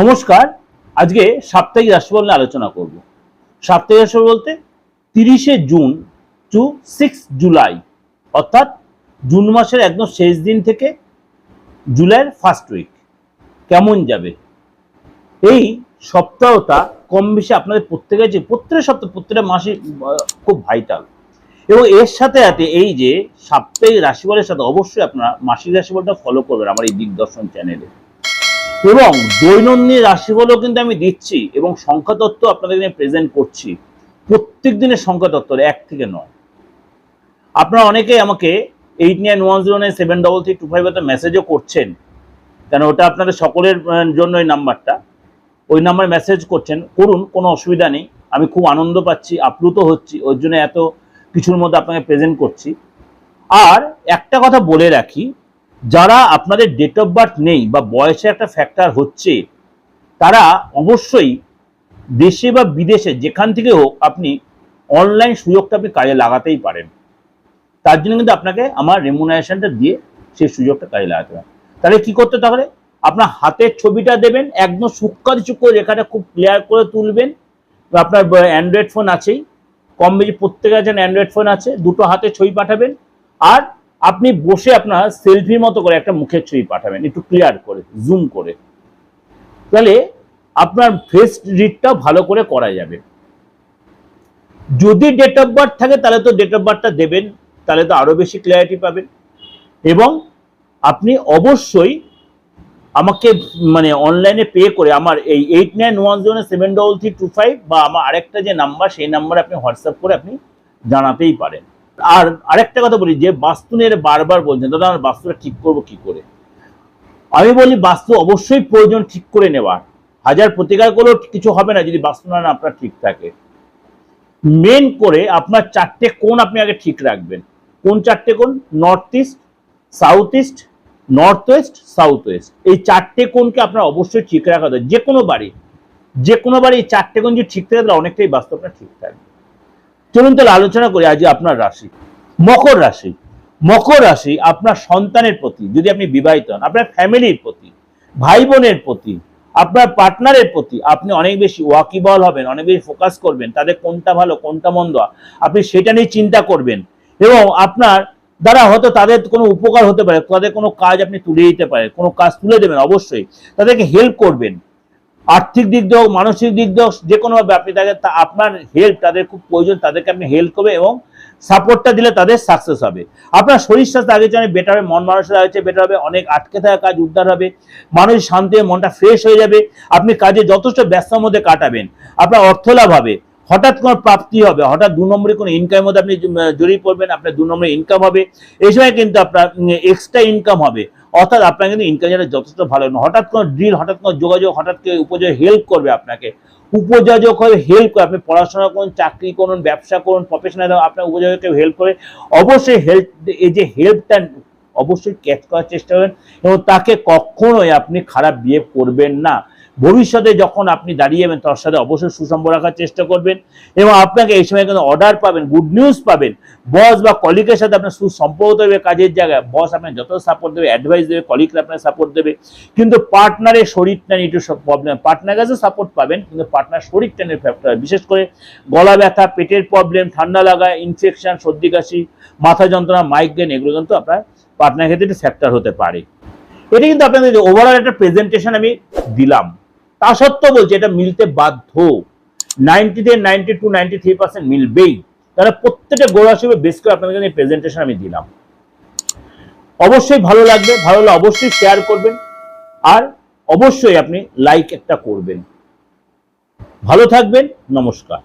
নমস্কার, আজকে সাপ্তাহিক রাশিফল নিয়ে আলোচনা করব। সাপ্তাহিক রাশিফল বলতে তিরিশে জুন টু সিক্স জুলাই, অর্থাৎ জুন মাসের একদম শেষ দিন থেকে জুলাইয়ের ফার্স্ট উইক কেমন যাবে? এই সপ্তাহটা কম বেশি আপনাদের প্রত্যেকের যে প্রত্যেক সপ্তাহ, প্রত্যেকটা মাসে খুব ভাইটাল এবং এর সাথে সাথে এই যে সাপ্তাহিক রাশিফলের সাথে অবশ্যই আপনারা মাসিক রাশিফলটা ফলো করবেন আমার এই দিগদর্শন চ্যানেলে এবং দৈনন্দিন রাশিফলও কিন্তু আমি দিচ্ছি এবং সংখ্যা তত্ত্ব আপনাদের এখানে প্রেজেন্ট করছি। প্রত্যেক দিনের সংখ্যা তত্ত্ব এক থেকে নয়। আপনারা অনেকেই আমাকে eight nine one zero nine seven double three two five মেসেজও করছেন। কেন ওটা আপনাদের সকলের জন্য এই নাম্বারটা। ওই নাম্বারে মেসেজ করছেন। করুন, কোনো অসুবিধা নেই। আমি খুব আনন্দ পাচ্ছি, আপ্লুত হচ্ছি। ওর জন্য এত কিছুর মধ্যে আপনাকে প্রেজেন্ট করছি। আর একটা কথা বলে রাখি যারা আপনাদের ডেট অফ বার্থ নেই বা বয়সে একটা ফ্যাক্টর হচ্ছে, তারা অবশ্যই দেশে বা বিদেশে যেখান থেকে হোক আপনি অনলাইন সুযোগটা আপনি কাজে লাগাতেই পারেন। তার জন্য কিন্তু আপনাকে আমার রেমুনারেশনটা দিয়ে সেই সুযোগটা কাজে লাগাতে হবে। তাহলে কি করতে তাহলে? আপনার হাতের ছবিটা দেবেন, একদম সূক্ষ্ম সূক্ষ্ম রেখাটা খুব ক্লিয়ার করে তুলবেন। আপনার অ্যান্ড্রয়েড ফোন আছেই, কম বেশি প্রত্যেকের কাছে অ্যান্ড্রয়েড ফোন আছে, দুটো হাতে ছবি পাঠাবেন। আর আপনি বসে আপনার সেলফির মতো করে একটা মুখের ছবি পাঠাবেন, একটু ক্লিয়ার করে জুম করে। তাহলে আপনার ফেস রিডটা ভালো করে করা যাবে। যদি ডেট অফ বার্থ থাকে, তাহলে তো ডেট অফ বার্থটা দেবেন, তাহলে তো আরও বেশি ক্লিয়ারিটি পাবেন। এবং আপনি অবশ্যই আমাকে মানে অনলাইনে পে করে, আমার এই eight nine one zero seven double three two five বা আমার আরেকটা যে নাম্বার সেই নাম্বারে আপনি হোয়াটসঅ্যাপ করে আপনি জানাতেই পারেন। আর আরেকটা কথা বলি, যে বাস্তু নিয়ে বারবার বলছেন, দাদা আমার বাস্তুটা ঠিক করব কি করে? আমি বলি, বাস্তু অবশ্যই প্রয়োজন ঠিক করে নেওয়ার। হাজার প্রতিকার করলেও কিছু হবে না যদি বাস্তু না আপনার ঠিক থাকে। মেন করে আপনার চারটে কোণ আপনি আগে ঠিক রাখবেন। কোন চারটে কোণ? North east south east north west south west এই চারটে কোণকে আপনার অবশ্যই ঠিক রাখা যে কোনো বাড়ি যে কোনো বাড়ি এই চারটে কোণ যদি ঠিক থাকে, তাহলে অনেকটাই বাস্তু আপনার ঠিক থাকবে। চলুন তাহলে আলোচনা করি আজ আপনার রাশি। মকর রাশি। মকর রাশি আপনার সন্তানের প্রতি, যদি আপনি বিবাহিত হন, আপনার ফ্যামিলির প্রতি ভাই বোনের প্রতি, আপনার পার্টনারের প্রতি, আপনি অনেক বেশি ওয়াকিবল হবেন, অনেক বেশি ফোকাস করবেন, তাদের কোনটা ভালো, কোনটা মন্দ, আপনি সেটা নিয়ে চিন্তা করবেন। এবং আপনার দ্বারা হয়তো তাদের কোনো উপকার হতে পারে, তাদের কোনো কাজ আপনি তুলে দিতে পারেন, কোনো কাজ তুলে দেবেন, অবশ্যই। তাদেরকে হেল্প করবেন। আর্থিক দিক দিয়ে হোক মানসিক দিক দিয়ে হোক যে কোনোভাবে থাকে তা- আপনার হেল্প তাদের খুব প্রয়োজন, তাদেরকে আপনি হেল্প করবে এবং সাপোর্টটা দিলে তাদের সাকসেস হবে। আপনার শরীর স্বাস্থ্য আগে অনেক বেটার হবে, মন মানুষের আগে বেটার হবে, অনেক আটকে থাকা কাজ উদ্ধার হবে, মানুষ শান্তি মনটা ফ্রেশ হয়ে যাবে, আপনি কাজে যথেষ্ট ব্যস্তার মধ্যে কাটাবেন, আপনার অর্থ লাভ হবে। হঠাৎ কোনো প্রাপ্তি হবে, হঠাৎ দু নম্বরে কোনো ইনকামের মধ্যে আপনি জড়িয়ে পড়বেন আপনার দু নম্বরে ইনকাম হবে, এই সময় কিন্তু আপনার এক্সট্রা ইনকাম হবে। অর্থাৎ আপনার কিন্তু ইনকাম যথেষ্ট ভালো হঠাৎ কোনো ড্রিল হঠাৎ কোনো যোগাযোগ, হঠাৎ কেউ উপযোগ হেল্প করবে আপনাকে। উপযোজক হয়ে হেল্প করে, আপনি পড়াশোনা করুন, চাকরি করুন, ব্যবসা করুন প্রফেশনাল আপনার উপযোজক কেউ হেল্প করে, অবশ্যই হেল্প এই যে হেল্পটা অবশ্যই ক্যাচ করার চেষ্টা করবেন এবং তাকে কখনোই আপনি খারাপ বিয়ে করবেন না। ভবিষ্যতে যখন আপনি দাঁড়িয়েবেন তার সাথে অবশ্যই সুসম্পর্ক রাখার চেষ্টা করবেন এবং আপনাকে এই সময় কিন্তু অর্ডার পাবেন গুড নিউজ পাবেন। বস বা কলিকের সাথে আপনার সুসম্পর্ক দেবে কাজের জায়গায়। বস আপনার যত সাপোর্ট দেবে অ্যাডভাইস দেবে কলিগরা আপনার সাপোর্ট দেবে। কিন্তু পার্টনারের শরীরটা নিয়ে একটু প্রবলেম পার্টনার কাছে সাপোর্ট পাবেন, কিন্তু পার্টনার শরীরটা নিয়ে ফ্যাক্টর বিশেষ করে গলা ব্যথা, পেটের প্রবলেম ঠান্ডা লাগা ইনফেকশন সর্দি কাশি, মাথা যন্ত্রণা মাইগ্রেন এগুলো কিন্তু আপনার পার্টনার ক্ষেত্রে একটু ফ্যাক্টর হতে পারে। এটা কিন্তু আপনাদের ওভারঅল একটা প্রেজেন্টেশন আমি দিলাম। তা সত্ত্বেও বলছে, এটা মিলতে বাধ্য। নাইনটি থেকে ninety two ninety three percent মিলবেই। তাহলে প্রত্যেকটা গোড়া হিসেবে বেশ করে আপনাদের এই প্রেজেন্টেশন আমি দিলাম। অবশ্যই ভালো লাগবে, ভালো লাগলে অবশ্যই শেয়ার করবেন, আর অবশ্যই আপনি লাইক একটা করবেন। ভালো থাকবেন, নমস্কার।